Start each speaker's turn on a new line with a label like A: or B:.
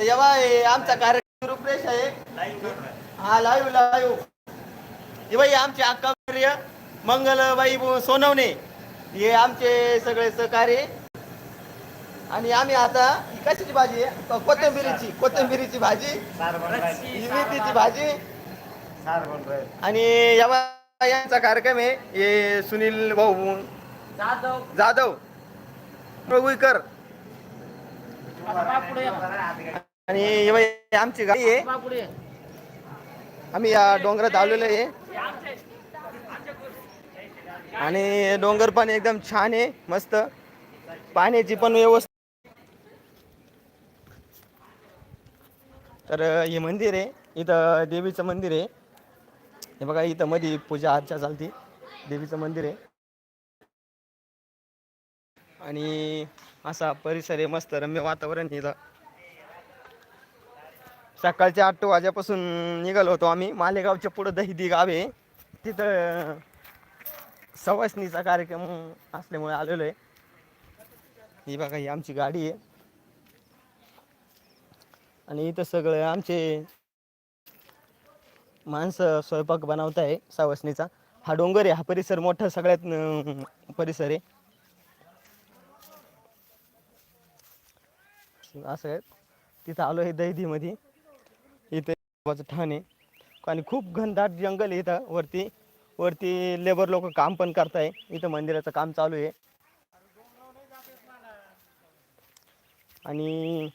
A: तर जेव्हा हे आमचा कार्यक्रम रूपरेश आहे. हा लाईव्ह लाईव्ह हे आमचे अक्का मंगलबाई सोनवणे. हे आमचे सगळे सहकार्य आणि आम्ही आता कशाची भाजी आहे? को- कोथिंबिरीची कोथिंबिरीची भाजी. ही मेथीची भाजी. आणि यावा यांचा कार्यक्रम आहे. हे सुनील भाऊ जाधव. प्रभुईकर. आणि हे बाई आमची गाडी आहे. आम्ही या डोंगरात आलेलो आहे. आणि डोंगर पण एकदम छान आहे मस्त. पाण्याची पण व्यवस्था. तर हे मंदिर आहे. इथं देवीचं मंदिर आहे. हे बघा इथं मध्ये पूजा अर्चा चालती. देवीचं मंदिर आहे. आणि असा परिसर आहे मस्त रम्य वातावरण आहे इथं. सकाळच्या आठ वाजेपासून निघालो होतो आम्ही. मालेगावच्या पुढं दहिदी गाव आहे. तिथं सवासणीचा कार्यक्रम असल्यामुळे आलेलो आहे. ही बघा ही आमची गाडी आहे. आणि इथं सगळं आमचे माणसं स्वयंपाक बनवत आहे सवासणीचा हा डोंगर आहे. हा परिसर मोठा सगळ्यात परिसर आहे. असं आहे. तिथं आलो आहे दहिदीमध्ये. इथे बाबाचं ठाण आहे. आणि खूप घनदाट जंगल आहे इथं वरती. वरती लेबर लोक काम पण करताय. इथं मंदिराचं काम चालू आहे. आणि